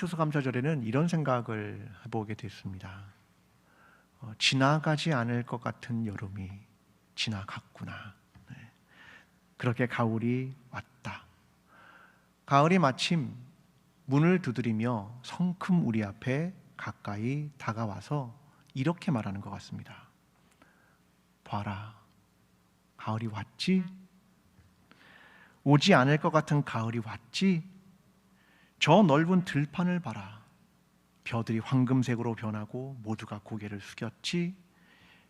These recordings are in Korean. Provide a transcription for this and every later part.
추수감사절에는 이런 생각을 해보게 됐습니다. 어, 지나가지 않을 것 같은 여름이 지나갔구나. 네. 그렇게 가을이 왔다. 가을이 마침 문을 두드리며 성큼 우리 앞에 가까이 다가와서 이렇게 말하는 것 같습니다. 봐라, 가을이 왔지? 오지 않을 것 같은 가을이 왔지? 저 넓은 들판을 봐라. 벼들이 황금색으로 변하고 모두가 고개를 숙였지?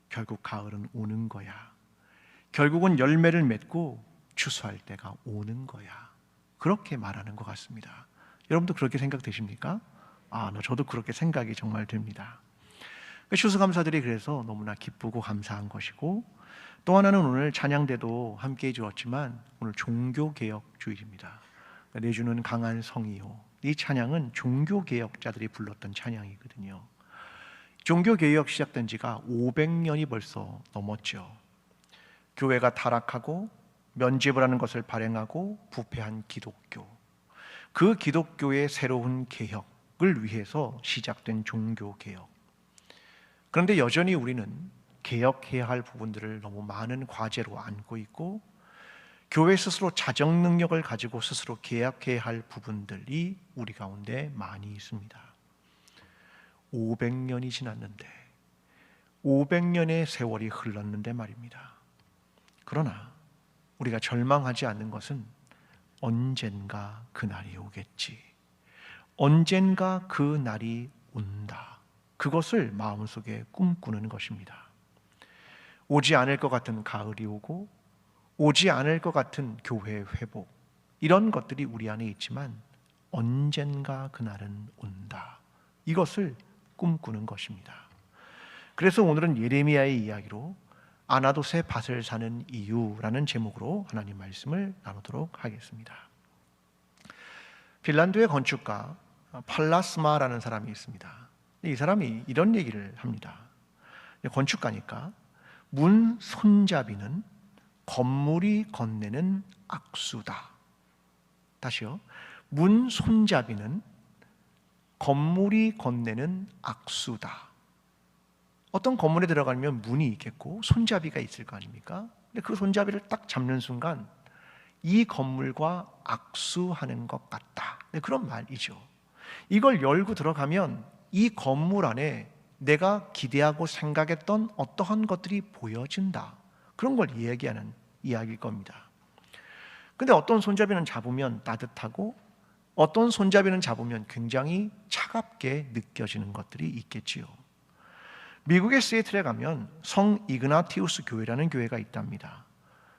결국 가을은 오는 거야. 결국은 열매를 맺고 추수할 때가 오는 거야. 그렇게 말하는 것 같습니다. 여러분도 그렇게 생각되십니까? 아, 나 저도 그렇게 생각이 정말 됩니다. 그 추수감사들이 그래서 너무나 기쁘고 감사한 것이고 또 하나는 오늘 찬양대도 함께 해주었지만 오늘 종교개혁주일입니다. 내주는 강한 성이요. 이 찬양은 종교 개혁자들이 불렀던 찬양이거든요. 종교 개혁 시작된 지가 500년이 벌써 넘었죠. 교회가 타락하고 면집을 하는 것을 발행하고 부패한 기독교. 그 기독교의 새로운 개혁을 위해서 시작된 종교 개혁. 그런데 여전히 우리는 개혁해야 할 부분들을 너무 많은 과제로 안고 있고 교회 스스로 자정 능력을 가지고 스스로 개혁해야 할 부분들이 우리 가운데 많이 있습니다. 500년이 지났는데 500년의 세월이 흘렀는데 말입니다. 그러나 우리가 절망하지 않는 것은 언젠가 그 날이 오겠지. 언젠가 그 날이 온다. 그것을 마음속에 꿈꾸는 것입니다. 오지 않을 것 같은 가을이 오고 오지 않을 것 같은 교회 회복 이런 것들이 우리 안에 있지만 언젠가 그날은 온다. 이것을 꿈꾸는 것입니다. 그래서 오늘은 예레미야의 이야기로 아나도세 밭을 사는 이유라는 제목으로 하나님 말씀을 나누도록 하겠습니다. 핀란드의 건축가 팔라스마라는 사람이 있습니다. 이 사람이 이런 얘기를 합니다. 건축가니까 문 손잡이는 건물이 건네는 악수다. 다시요. 문 손잡이는 건물이 건네는 악수다. 어떤 건물에 들어가면 문이 있겠고 손잡이가 있을 거 아닙니까? 근데 그 손잡이를 딱 잡는 순간 이 건물과 악수하는 것 같다. 네, 그런 말이죠. 이걸 열고 들어가면 이 건물 안에 내가 기대하고 생각했던 어떠한 것들이 보여진다. 그런 걸 이야기하는 이야기일 겁니다. 근데 어떤 손잡이는 잡으면 따뜻하고 어떤 손잡이는 잡으면 굉장히 차갑게 느껴지는 것들이 있겠지요. 미국의 시애틀에 가면 성 이그나티우스 교회라는 교회가 있답니다.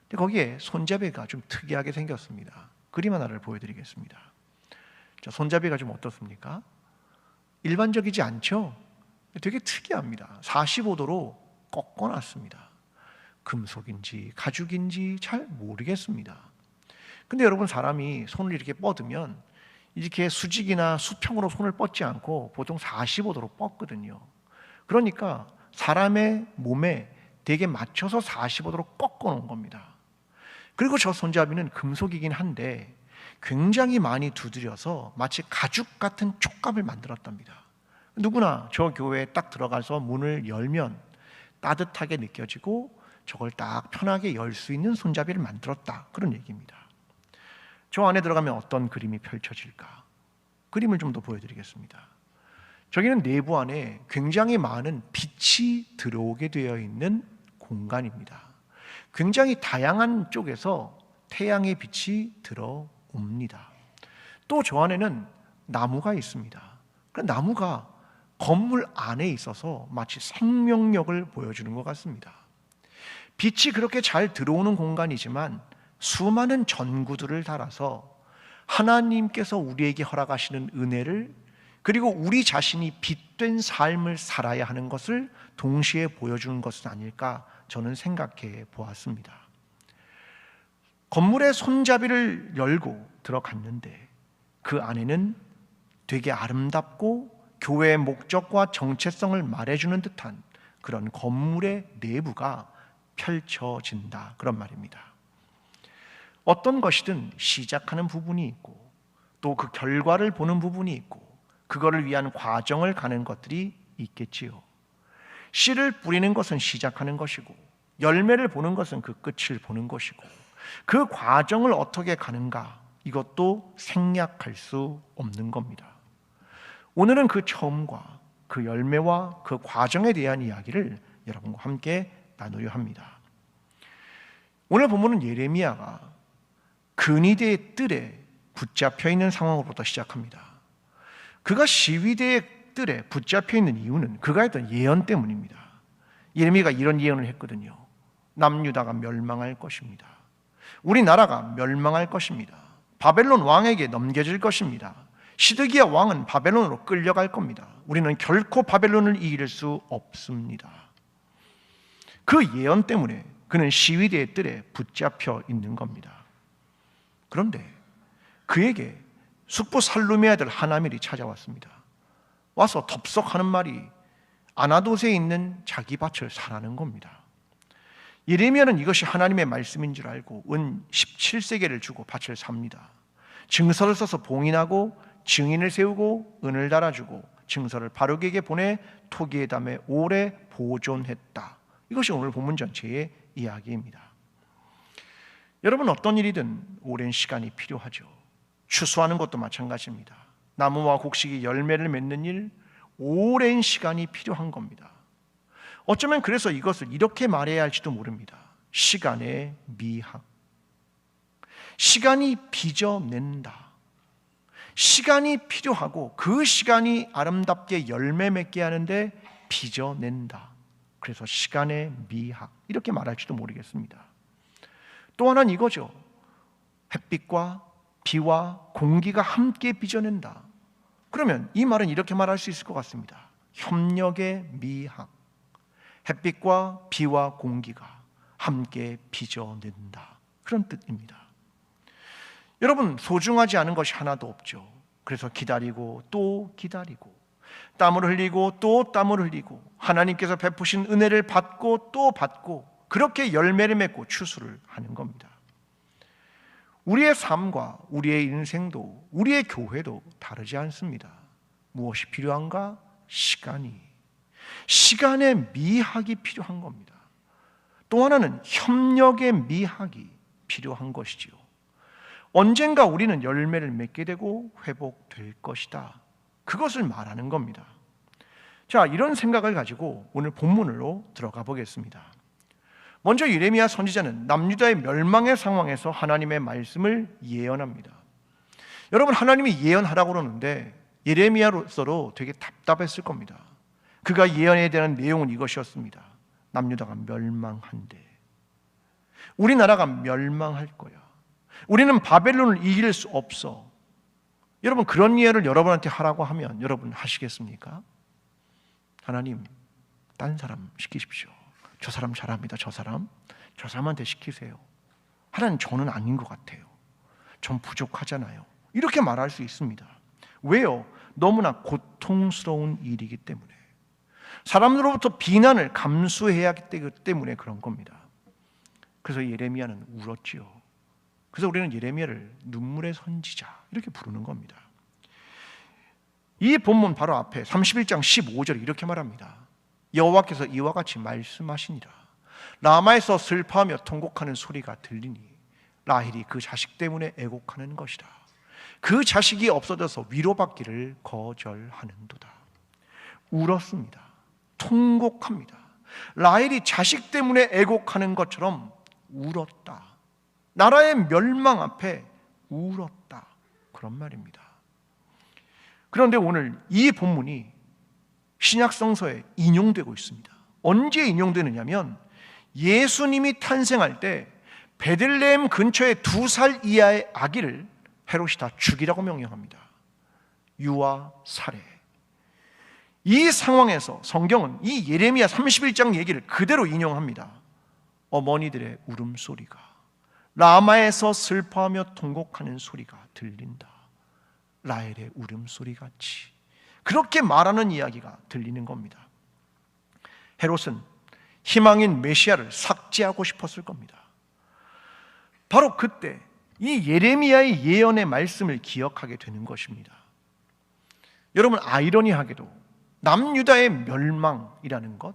근데 거기에 손잡이가 좀 특이하게 생겼습니다. 그림 하나를 보여드리겠습니다. 자, 손잡이가 좀 어떻습니까? 일반적이지 않죠? 되게 특이합니다. 45도로 꺾어놨습니다. 금속인지 가죽인지 잘 모르겠습니다. 근데 여러분 사람이 손을 이렇게 뻗으면 이렇게 수직이나 수평으로 손을 뻗지 않고 보통 45도로 뻗거든요. 그러니까 사람의 몸에 되게 맞춰서 45도로 꺾어 놓은 겁니다. 그리고 저 손잡이는 금속이긴 한데 굉장히 많이 두드려서 마치 가죽 같은 촉감을 만들었답니다. 누구나 저 교회에 딱 들어가서 문을 열면 따뜻하게 느껴지고 저걸 딱 편하게 열 수 있는 손잡이를 만들었다. 그런 얘기입니다. 저 안에 들어가면 어떤 그림이 펼쳐질까? 그림을 좀 더 보여드리겠습니다. 저기는 내부 안에 굉장히 많은 빛이 들어오게 되어 있는 공간입니다. 굉장히 다양한 쪽에서 태양의 빛이 들어옵니다. 또 저 안에는 나무가 있습니다. 그 나무가 건물 안에 있어서 마치 생명력을 보여주는 것 같습니다. 빛이 그렇게 잘 들어오는 공간이지만 수많은 전구들을 달아서 하나님께서 우리에게 허락하시는 은혜를 그리고 우리 자신이 빛된 삶을 살아야 하는 것을 동시에 보여주는 것은 아닐까 저는 생각해 보았습니다. 건물의 손잡이를 열고 들어갔는데 그 안에는 되게 아름답고 교회의 목적과 정체성을 말해주는 듯한 그런 건물의 내부가 펼쳐진다. 그런 말입니다. 어떤 것이든 시작하는 부분이 있고 또 그 결과를 보는 부분이 있고 그거를 위한 과정을 가는 것들이 있겠지요. 씨를 뿌리는 것은 시작하는 것이고 열매를 보는 것은 그 끝을 보는 것이고 그 과정을 어떻게 가는가 이것도 생략할 수 없는 겁니다. 오늘은 그 처음과 그 열매와 그 과정에 대한 이야기를 여러분과 함께 나누려 합니다. 오늘 본문은 예레미야가 근위대의 뜰에 붙잡혀 있는 상황으로부터 시작합니다. 그가 시위대의 뜰에 붙잡혀 있는 이유는 그가 했던 예언 때문입니다. 예레미야가 이런 예언을 했거든요. 남유다가 멸망할 것입니다. 우리나라가 멸망할 것입니다. 바벨론 왕에게 넘겨질 것입니다. 시드기야 왕은 바벨론으로 끌려갈 겁니다. 우리는 결코 바벨론을 이길 수 없습니다. 그 예언 때문에 그는 시위대의 뜰에 붙잡혀 있는 겁니다. 그런데 그에게 숙부 살루미 아들 하나멜이 찾아왔습니다. 와서 덥석하는 말이 아나돗에 있는 자기 밭을 사라는 겁니다. 예레미야는 이것이 하나님의 말씀인 줄 알고 은 17세계를 주고 밭을 삽니다. 증서를 써서 봉인하고 증인을 세우고 은을 달아주고 증서를 바룩에게 보내 토기에 담에 오래 보존했다. 이것이 오늘 본문 전체의 이야기입니다. 여러분 어떤 일이든 오랜 시간이 필요하죠. 추수하는 것도 마찬가지입니다. 나무와 곡식이 열매를 맺는 일 오랜 시간이 필요한 겁니다. 어쩌면 그래서 이것을 이렇게 말해야 할지도 모릅니다. 시간의 미학. 시간이 빚어낸다. 시간이 필요하고 그 시간이 아름답게 열매 맺게 하는데 빚어낸다. 그래서 시간의 미학. 이렇게 말할지도 모르겠습니다. 또 하나는 이거죠. 햇빛과 비와 공기가 함께 빚어낸다. 그러면 이 말은 이렇게 말할 수 있을 것 같습니다. 협력의 미학. 햇빛과 비와 공기가 함께 빚어낸다. 그런 뜻입니다. 여러분, 소중하지 않은 것이 하나도 없죠. 그래서 기다리고 또 기다리고 땀을 흘리고 또 땀을 흘리고 하나님께서 베푸신 은혜를 받고 또 받고 그렇게 열매를 맺고 추수를 하는 겁니다. 우리의 삶과 우리의 인생도 우리의 교회도 다르지 않습니다. 무엇이 필요한가? 시간이. 시간의 미학이 필요한 겁니다. 또 하나는 협력의 미학이 필요한 것이지요. 언젠가 우리는 열매를 맺게 되고 회복될 것이다. 그것을 말하는 겁니다. 자, 이런 생각을 가지고 오늘 본문으로 들어가 보겠습니다. 먼저 예레미야 선지자는 남유다의 멸망의 상황에서 하나님의 말씀을 예언합니다. 여러분 하나님이 예언하라고 그러는데 예레미야로서도 되게 답답했을 겁니다. 그가 예언에 대한 내용은 이것이었습니다. 남유다가 멸망한대. 우리나라가 멸망할 거야. 우리는 바벨론을 이길 수 없어. 여러분 그런 예를 여러분한테 하라고 하면 여러분 하시겠습니까? 하나님, 딴 사람 시키십시오. 저 사람 잘합니다. 저 사람, 저 사람한테 시키세요. 하나님 저는 아닌 것 같아요. 전 부족하잖아요. 이렇게 말할 수 있습니다. 왜요? 너무나 고통스러운 일이기 때문에. 사람들로부터 비난을 감수해야 하기 때문에 그런 겁니다. 그래서 예레미야는 울었지요. 그래서 우리는 예레미야를 눈물의 선지자 이렇게 부르는 겁니다. 이 본문 바로 앞에 31장 15절에 이렇게 말합니다. 여호와께서 이와 같이 말씀하시니라. 라마에서 슬퍼하며 통곡하는 소리가 들리니 라헬이 그 자식 때문에 애곡하는 것이라. 그 자식이 없어져서 위로받기를 거절하는도다. 울었습니다. 통곡합니다. 라헬이 자식 때문에 애곡하는 것처럼 울었다. 나라의 멸망 앞에 울었다. 그런 말입니다. 그런데 오늘 이 본문이 신약 성서에 인용되고 있습니다. 언제 인용되느냐면 예수님이 탄생할 때 베들레헴 근처에 두살 이하의 아기를 헤롯이 다 죽이라고 명령합니다. 유아 살해. 이 상황에서 성경은 이 예레미야 31장 얘기를 그대로 인용합니다. 어머니들의 울음소리가 라마에서 슬퍼하며 통곡하는 소리가 들린다. 라헬의 울음소리 같이 그렇게 말하는 이야기가 들리는 겁니다. 헤롯은 희망인 메시아를 삭제하고 싶었을 겁니다. 바로 그때 이 예레미야의 예언의 말씀을 기억하게 되는 것입니다. 여러분 아이러니하게도 남유다의 멸망이라는 것,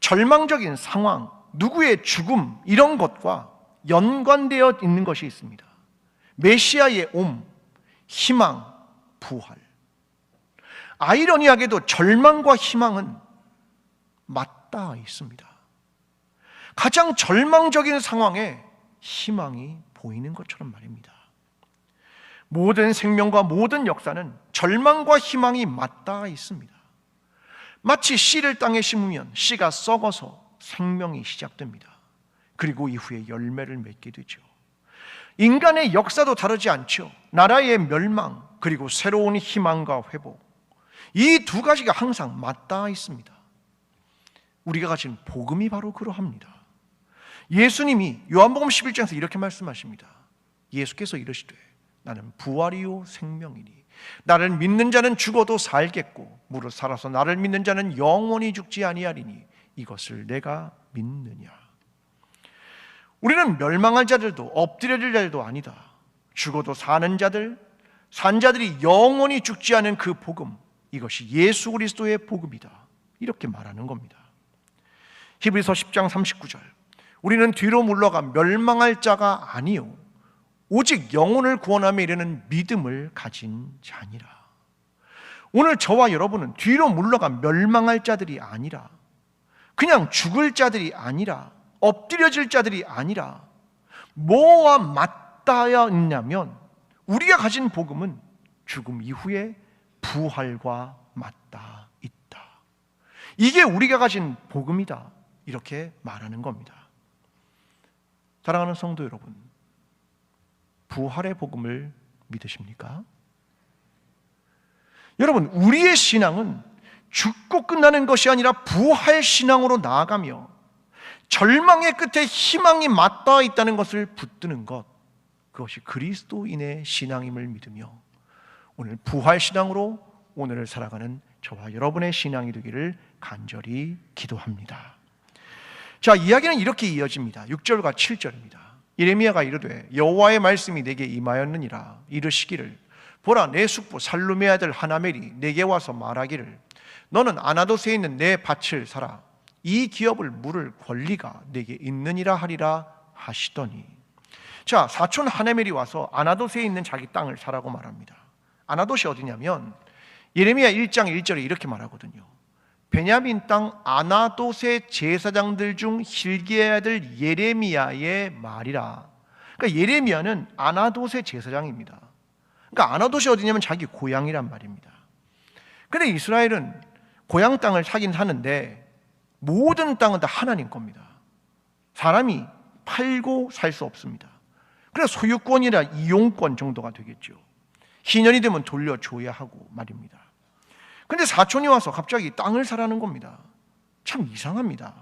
절망적인 상황, 누구의 죽음 이런 것과 연관되어 있는 것이 있습니다. 메시아의 옴, 희망, 부활. 아이러니하게도 절망과 희망은 맞닿아 있습니다. 가장 절망적인 상황에 희망이 보이는 것처럼 말입니다. 모든 생명과 모든 역사는 절망과 희망이 맞닿아 있습니다. 마치 씨를 땅에 심으면 씨가 썩어서 생명이 시작됩니다. 그리고 이후에 열매를 맺게 되죠. 인간의 역사도 다르지 않죠. 나라의 멸망, 그리고 새로운 희망과 회복. 이 두 가지가 항상 맞닿아 있습니다. 우리가 가진 복음이 바로 그러합니다. 예수님이 요한복음 11장에서 이렇게 말씀하십니다. 예수께서 이러시되 나는 부활이요 생명이니 나를 믿는 자는 죽어도 살겠고 무릇 살아서 나를 믿는 자는 영원히 죽지 아니하리니 이것을 내가 믿느냐 우리는 멸망할 자들도 엎드려질 자들도 아니다. 죽어도 사는 자들 산 자들이 영원히 죽지 않은 그 복음 이것이 예수 그리스도의 복음이다. 이렇게 말하는 겁니다. 히브리서 10장 39절. 우리는 뒤로 물러가 멸망할 자가 아니요 오직 영혼을 구원함에 이르는 믿음을 가진 자니라. 오늘 저와 여러분은 뒤로 물러가 멸망할 자들이 아니라 그냥 죽을 자들이 아니라 엎드려질 자들이 아니라 뭐와 맞닿아 있냐면 우리가 가진 복음은 죽음 이후에 부활과 맞닿아 있다. 이게 우리가 가진 복음이다. 이렇게 말하는 겁니다. 사랑하는 성도 여러분, 부활의 복음을 믿으십니까? 여러분, 우리의 신앙은 죽고 끝나는 것이 아니라 부활 신앙으로 나아가며 절망의 끝에 희망이 맞닿아 있다는 것을 붙드는 것. 그것이 그리스도인의 신앙임을 믿으며 오늘 부활 신앙으로 오늘을 살아가는 저와 여러분의 신앙이 되기를 간절히 기도합니다. 자, 이야기는 이렇게 이어집니다. 6절과 7절입니다. 예레미야가 이르되 여호와의 말씀이 내게 임하였느니라 이르시기를 보라 내 숙부 살루메 아들 하나멜이 내게 와서 말하기를 너는 아나도스에 있는 내 밭을 사라 이 기업을 물을 권리가 내게 있느니라 하리라 하시더니 자 사촌 하나멜이 와서 아나도스에 있는 자기 땅을 사라고 말합니다 아나도시 어디냐면 예레미야 1장 1절에 이렇게 말하거든요 베냐민 땅 아나도세 제사장들 중 hil기야의 아들 예레미야의 말이라. 그러니까 예레미야는 아나도세 제사장입니다. 그러니까 아나도시 어디냐면 자기 고향이란 말입니다. 근데 이스라엘은 고향 땅을 사긴 사는데 모든 땅은 다 하나님 겁니다. 사람이 팔고 살 수 없습니다. 그래서 소유권이나 이용권 정도가 되겠죠. 희년이 되면 돌려줘야 하고 말입니다. 근데 사촌이 와서 갑자기 땅을 사라는 겁니다. 참 이상합니다.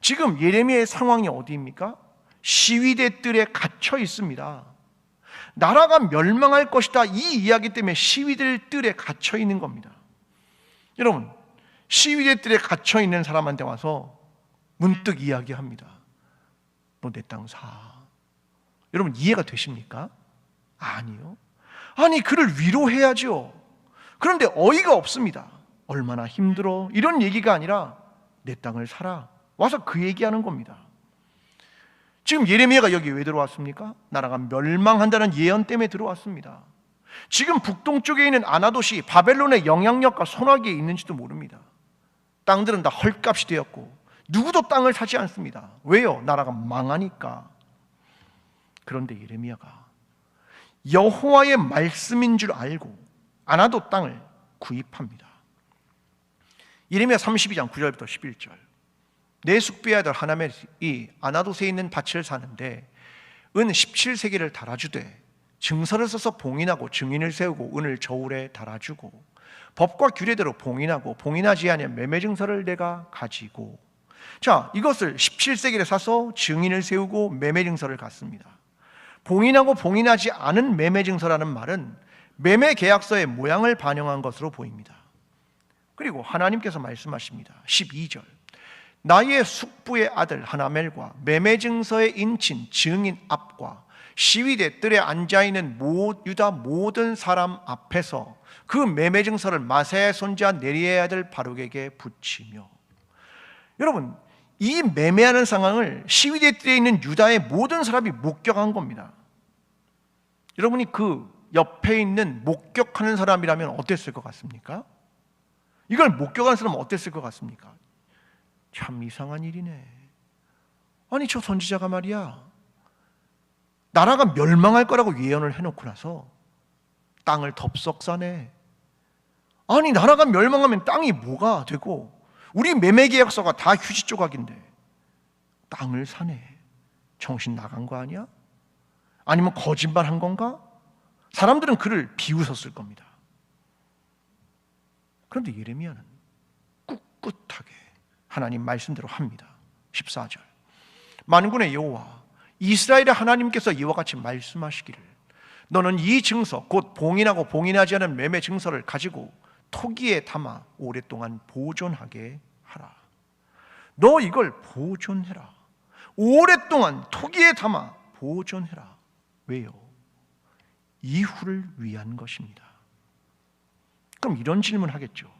지금 예레미야의 상황이 어디입니까? 시위대 뜰에 갇혀 있습니다. 나라가 멸망할 것이다. 이 이야기 때문에 시위대 뜰에 갇혀 있는 겁니다. 여러분, 시위대 뜰에 갇혀 있는 사람한테 와서 문득 이야기합니다. 너 내 땅 사. 여러분 이해가 되십니까? 아니요. 아니 그를 위로해야죠. 그런데 어이가 없습니다. 얼마나 힘들어. 이런 얘기가 아니라 내 땅을 사라. 와서 그 얘기하는 겁니다. 지금 예레미야가 여기 왜 들어왔습니까? 나라가 멸망한다는 예언 때문에 들어왔습니다. 지금 북동쪽에 있는 아나도시 바벨론의 영향력과 손아귀에 있는지도 모릅니다. 땅들은 다 헐값이 되었고 누구도 땅을 사지 않습니다. 왜요? 나라가 망하니까. 그런데 예레미야가 여호와의 말씀인 줄 알고 아나도 땅을 구입합니다. 이르미야 32장 9절부터 11절. 내 숙부의 아들 하나멜이 아나도세에 있는 밭을 사는데 은 17세계를 달아주되 증서를 써서 봉인하고 증인을 세우고 은을 저울에 달아주고 법과 규례대로 봉인하고 봉인하지 않으면 매매 증서를 내가 가지고 자 이것을 17세기를 사서 증인을 세우고 매매 증서를 갖습니다. 봉인하고 봉인하지 않은 매매 증서라는 말은 매매 계약서의 모양을 반영한 것으로 보입니다. 그리고 하나님께서 말씀하십니다. 12절. 나의 숙부의 아들 하나멜과 매매 증서에 인친 증인 앞과 시위대 뜰에 앉아 있는 유다 모든 사람 앞에서 그 매매 증서를 마세의 손자 네리의 아들 바룩에게 붙이며 여러분 이 매매하는 상황을 시위대 뜰에 있는 유다의 모든 사람이 목격한 겁니다. 여러분이 그 옆에 있는 목격하는 사람이라면 어땠을 것 같습니까? 이걸 목격한 사람은 어땠을 것 같습니까? 참 이상한 일이네. 아니 저 선지자가 말이야. 나라가 멸망할 거라고 예언을 해놓고 나서 땅을 덥석 사네. 아니 나라가 멸망하면 땅이 뭐가 되고 우리 매매 계약서가 다 휴지 조각인데 땅을 사네. 정신 나간 거 아니야? 아니면 거짓말 한 건가? 사람들은 그를 비웃었을 겁니다. 그런데 예레미야는 꿋꿋하게 하나님 말씀대로 합니다. 14절. 만군의 여호와 이스라엘의 하나님께서 이와 같이 말씀하시기를 너는 이 증서 곧 봉인하고 봉인하지 않은 매매 증서를 가지고 토기에 담아 오랫동안 보존하게 하라. 너 이걸 보존해라. 오랫동안 토기에 담아 보존해라. 왜요? 이후를 위한 것입니다. 그럼 이런 질문 하겠죠.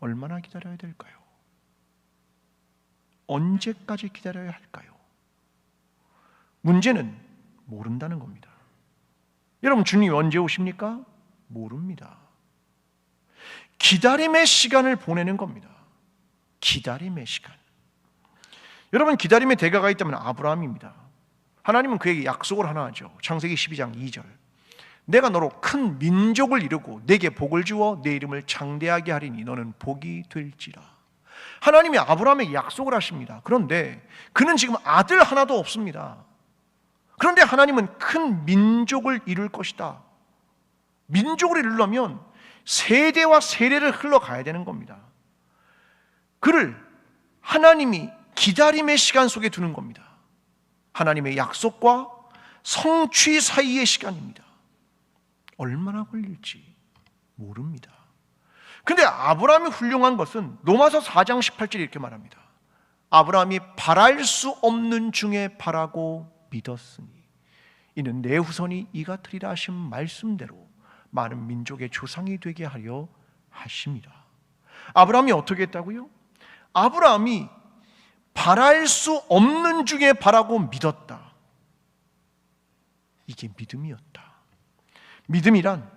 얼마나 기다려야 될까요? 언제까지 기다려야 할까요? 문제는 모른다는 겁니다. 여러분, 주님이 언제 오십니까? 모릅니다. 기다림의 시간을 보내는 겁니다. 기다림의 시간. 여러분, 기다림의 대가가 있다면 아브라함입니다. 하나님은 그에게 약속을 하나 하죠. 창세기 12장 2절. 내가 너로 큰 민족을 이루고 내게 복을 주어 내 이름을 창대하게 하리니 너는 복이 될지라. 하나님이 아브라함에게 약속을 하십니다. 그런데 그는 지금 아들 하나도 없습니다. 그런데 하나님은 큰 민족을 이룰 것이다. 민족을 이루려면 세대와 세대를 흘러가야 되는 겁니다. 그를 하나님이 기다림의 시간 속에 두는 겁니다. 하나님의 약속과 성취 사이의 시간입니다. 얼마나 걸릴지 모릅니다. 근데 아브라함이 훌륭한 것은 로마서 4장 18절 이렇게 말합니다. 아브라함이 바랄 수 없는 중에 바라고 믿었으니 이는 내 후손이 이가 트리라 하신 말씀대로 많은 민족의 조상이 되게 하려 하십니다. 아브라함이 어떻게 했다고요? 아브라함이 바랄 수 없는 중에 바라고 믿었다. 이게 믿음이었다. 믿음이란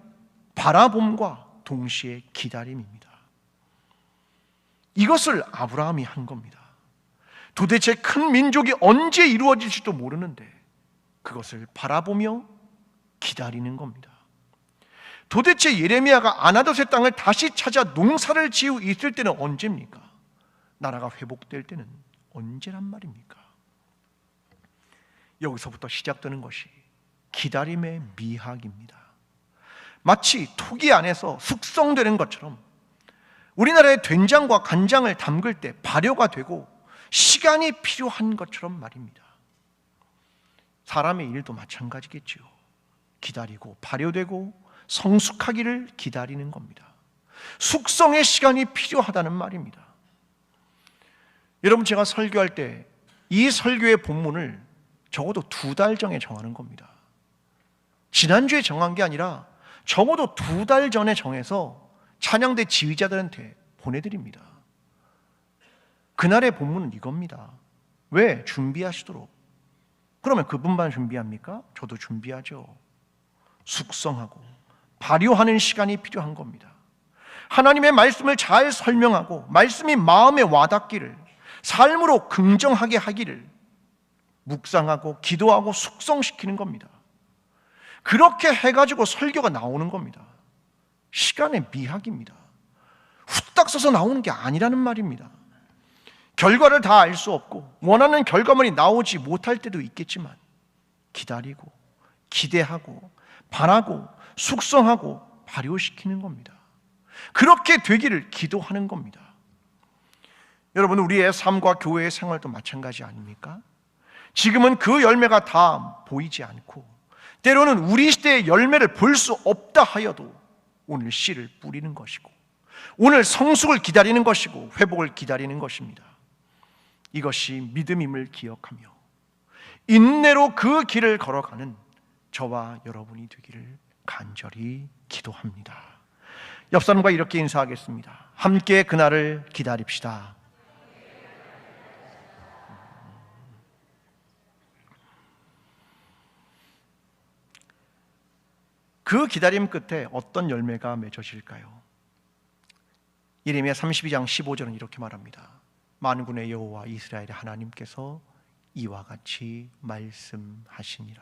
바라봄과 동시에 기다림입니다. 이것을 아브라함이 한 겁니다. 도대체 큰 민족이 언제 이루어질지도 모르는데 그것을 바라보며 기다리는 겁니다. 도대체 예레미야가 아나도의 땅을 다시 찾아 농사를 지우 있을 때는 언제입니까? 나라가 회복될 때는 언제란 말입니까? 여기서부터 시작되는 것이 기다림의 미학입니다. 마치 토기 안에서 숙성되는 것처럼 우리나라의 된장과 간장을 담글 때 발효가 되고 시간이 필요한 것처럼 말입니다. 사람의 일도 마찬가지겠지요. 기다리고 발효되고 성숙하기를 기다리는 겁니다. 숙성의 시간이 필요하다는 말입니다. 여러분 제가 설교할 때 이 설교의 본문을 적어도 두 달 전에 정하는 겁니다. 지난주에 정한 게 아니라 적어도 두 달 전에 정해서 찬양대 지휘자들한테 보내드립니다. 그날의 본문은 이겁니다. 왜? 준비하시도록. 그러면 그분만 준비합니까? 저도 준비하죠. 숙성하고 발효하는 시간이 필요한 겁니다. 하나님의 말씀을 잘 설명하고 말씀이 마음에 와닿기를 삶으로 긍정하게 하기를 묵상하고 기도하고 숙성시키는 겁니다. 그렇게 해가지고 설교가 나오는 겁니다. 시간의 미학입니다. 후딱 써서 나오는 게 아니라는 말입니다. 결과를 다 알 수 없고 원하는 결과물이 나오지 못할 때도 있겠지만 기다리고 기대하고 바라고 숙성하고 발효시키는 겁니다. 그렇게 되기를 기도하는 겁니다. 여러분 우리의 삶과 교회의 생활도 마찬가지 아닙니까? 지금은 그 열매가 다 보이지 않고 때로는 우리 시대의 열매를 볼 수 없다 하여도 오늘 씨를 뿌리는 것이고 오늘 성숙을 기다리는 것이고 회복을 기다리는 것입니다. 이것이 믿음임을 기억하며 인내로 그 길을 걸어가는 저와 여러분이 되기를 간절히 기도합니다. 옆 사람과 이렇게 인사하겠습니다. 함께 그날을 기다립시다. 그 기다림 끝에 어떤 열매가 맺어질까요? 예레미야 32장 15절은 이렇게 말합니다. 만군의 여호와 이스라엘의 하나님께서 이와 같이 말씀하시니라.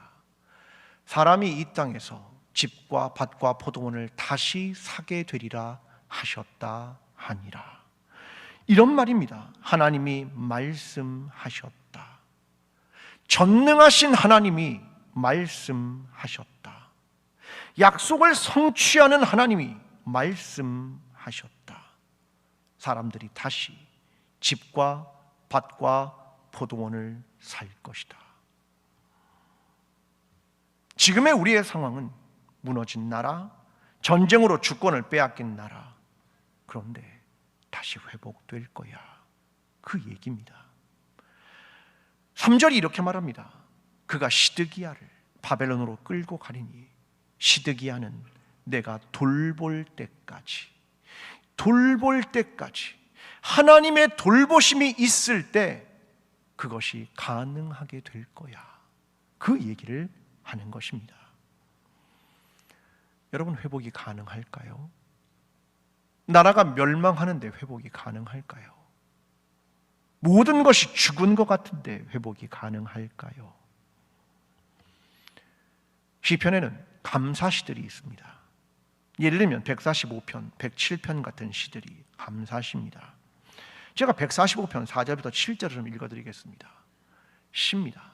사람이 이 땅에서 집과 밭과 포도원을 다시 사게 되리라 하셨다 하니라. 이런 말입니다. 하나님이 말씀하셨다. 전능하신 하나님이 말씀하셨다. 약속을 성취하는 하나님이 말씀하셨다. 사람들이 다시 집과 밭과 포도원을 살 것이다. 지금의 우리의 상황은 무너진 나라, 전쟁으로 주권을 빼앗긴 나라. 그런데 다시 회복될 거야. 그 얘기입니다. 3절이 이렇게 말합니다. 그가 시드기야를 바벨론으로 끌고 가리니 시드기야는 내가 돌볼 때까지 돌볼 때까지 하나님의 돌보심이 있을 때 그것이 가능하게 될 거야. 그 얘기를 하는 것입니다. 여러분 회복이 가능할까요? 나라가 멸망하는데 회복이 가능할까요? 모든 것이 죽은 것 같은데 회복이 가능할까요? 시편에는 감사시들이 있습니다. 예를 들면 145편, 107편 같은 시들이 감사시입니다. 제가 145편 4절부터 7절을 좀 읽어드리겠습니다. 시입니다.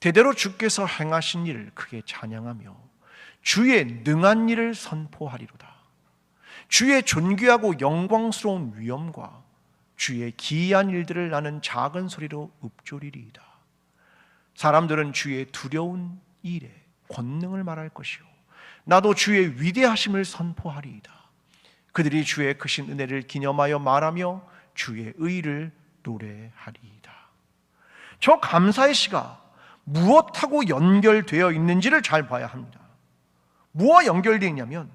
대대로 주께서 행하신 일을 크게 찬양하며 주의 능한 일을 선포하리로다. 주의 존귀하고 영광스러운 위엄과 주의 기이한 일들을 나는 작은 소리로 읊조리리이다. 사람들은 주의 두려운 일에 권능을 말할 것이요 나도 주의 위대하심을 선포하리이다. 그들이 주의 크신 은혜를 기념하여 말하며 주의 의를 노래하리이다. 저 감사의 시가 무엇하고 연결되어 있는지를 잘 봐야 합니다. 무엇 연결되어 있냐면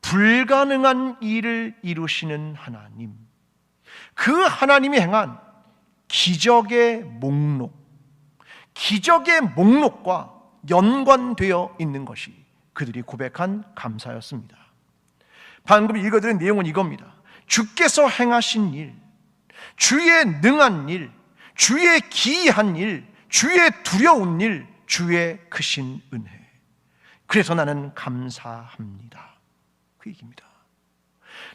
불가능한 일을 이루시는 하나님, 그 하나님이 행한 기적의 목록, 기적의 목록과 연관되어 있는 것이 그들이 고백한 감사였습니다. 방금 읽어드린 내용은 이겁니다. 주께서 행하신 일, 주의 능한 일, 주의 기이한 일, 주의 두려운 일, 주의 크신 은혜. 그래서 나는 감사합니다. 그 얘기입니다.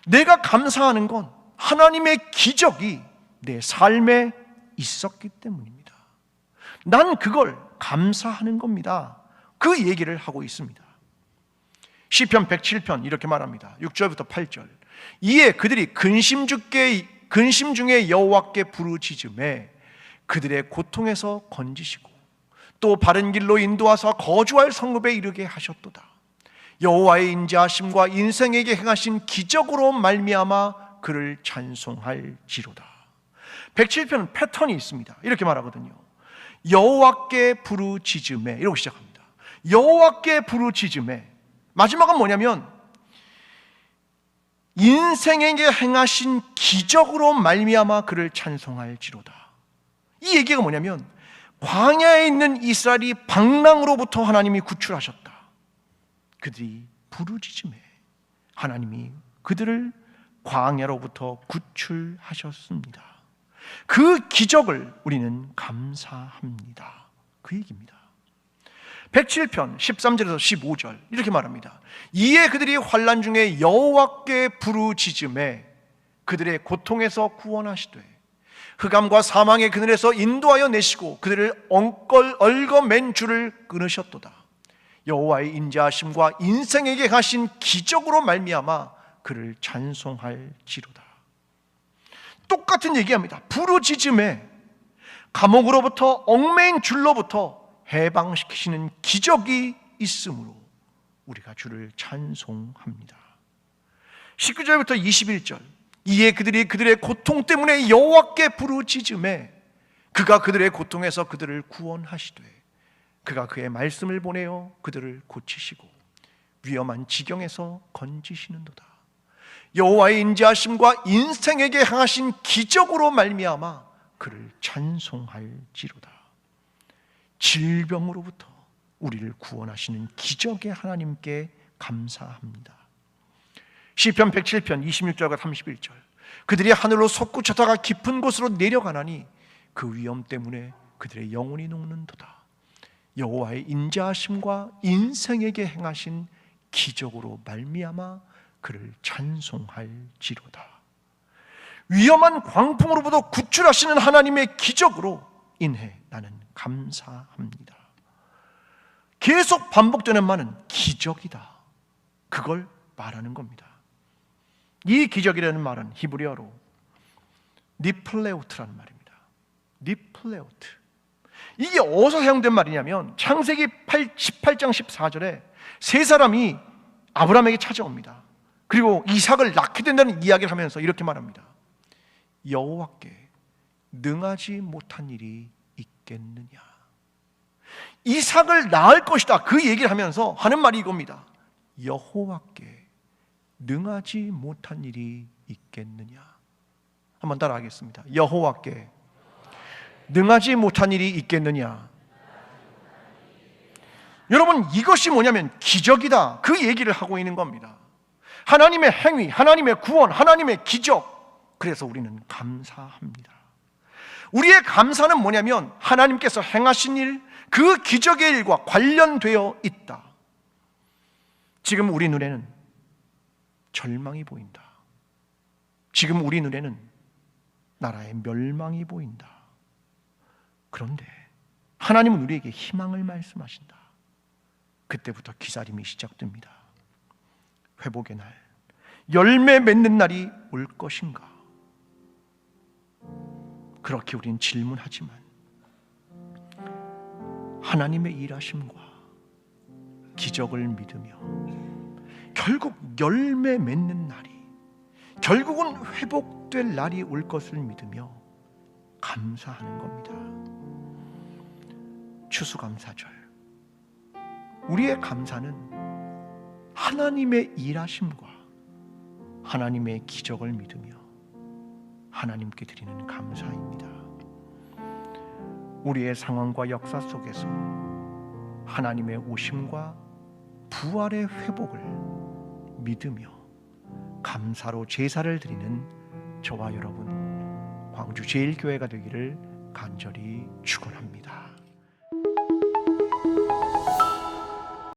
내가 감사하는 건 하나님의 기적이 내 삶에 있었기 때문입니다. 난 그걸 감사하는 겁니다. 그 얘기를 하고 있습니다. 시편 107편 이렇게 말합니다. 6절부터 8절. 이에 그들이 근심 중에 근심 중에 여호와께 부르짖음에 그들의 고통에서 건지시고 또 바른 길로 인도하사 거주할 성읍에 이르게 하셨도다. 여호와의 인자하심과 인생에게 행하신 기적으로 말미암아 그를 찬송할지로다. 107편은 패턴이 있습니다. 이렇게 말하거든요. 여호와께 부르짖음에 이러고 시작합니다. 여호와께 부르짖음에 마지막은 뭐냐면 인생에게 행하신 기적으로 말미암아 그를 찬송할지로다. 이 얘기가 뭐냐면 광야에 있는 이스라엘이 방랑으로부터 하나님이 구출하셨다. 그들이 부르짖음에 하나님이 그들을 광야로부터 구출하셨습니다. 그 기적을 우리는 감사합니다. 그 얘기입니다. 107편 13절에서 15절 이렇게 말합니다. 이에 그들이 환란 중에 여호와께 부르짖음에 그들의 고통에서 구원하시되 흑암과 사망의 그늘에서 인도하여 내시고 그들을 엉껄 얽어맨 줄을 끊으셨도다. 여호와의 인자하심과 인생에게 하신 기적으로 말미암아 그를 찬송할지로다. 똑같은 얘기합니다. 부르짖음에 감옥으로부터 얽매인 줄로부터 해방시키시는 기적이 있으므로 우리가 주를 찬송합니다. 19절부터 21절 이에 그들이 그들의 고통 때문에 여호와께 부르짖음에 그가 그들의 고통에서 그들을 구원하시되 그가 그의 말씀을 보내어 그들을 고치시고 위험한 지경에서 건지시는도다. 여호와의 인자하심과 인생에게 행하신 기적으로 말미암아 그를 찬송할지로다. 질병으로부터 우리를 구원하시는 기적의 하나님께 감사합니다. 시편 107편 26절과 31절. 그들이 하늘로 솟구쳤다가 깊은 곳으로 내려가나니 그 위험 때문에 그들의 영혼이 녹는도다. 여호와의 인자하심과 인생에게 행하신 기적으로 말미암아 그를 찬송할지로다. 위험한 광풍으로부터 구출하시는 하나님의 기적으로 인해 나는 감사합니다. 계속 반복되는 말은 기적이다. 그걸 말하는 겁니다. 이 기적이라는 말은 히브리어로 니플레우트라는 말입니다. 니플레우트. 이게 어디서 사용된 말이냐면 창세기 8, 18장 14절에 세 사람이 아브라함에게 찾아옵니다. 그리고 이삭을 낳게 된다는 이야기를 하면서 이렇게 말합니다. 여호와께 능하지 못한 일이 있겠느냐? 이삭을 낳을 것이다. 그 얘기를 하면서 하는 말이 이겁니다. 여호와께 능하지 못한 일이 있겠느냐? 한번 따라하겠습니다. 여호와께 능하지 못한 일이 있겠느냐? 여러분 이것이 뭐냐면 기적이다. 그 얘기를 하고 있는 겁니다. 하나님의 행위, 하나님의 구원, 하나님의 기적. 그래서 우리는 감사합니다. 우리의 감사는 뭐냐면 하나님께서 행하신 일, 그 기적의 일과 관련되어 있다. 지금 우리 눈에는 절망이 보인다. 지금 우리 눈에는 나라의 멸망이 보인다. 그런데 하나님은 우리에게 희망을 말씀하신다. 그때부터 기다림이 시작됩니다. 회복의 날, 열매 맺는 날이 올 것인가? 그렇게 우린 질문하지만 하나님의 일하심과 기적을 믿으며 결국 열매 맺는 날이 결국은 회복될 날이 올 것을 믿으며 감사하는 겁니다. 추수감사절. 우리의 감사는 하나님의 일하심과 하나님의 기적을 믿으며 하나님께 드리는 감사입니다. 우리의 상황과 역사 속에서 하나님의 오심과 부활의 회복을 믿으며 감사로 제사를 드리는 저와 여러분 광주 제일교회가 되기를 간절히 축원합니다.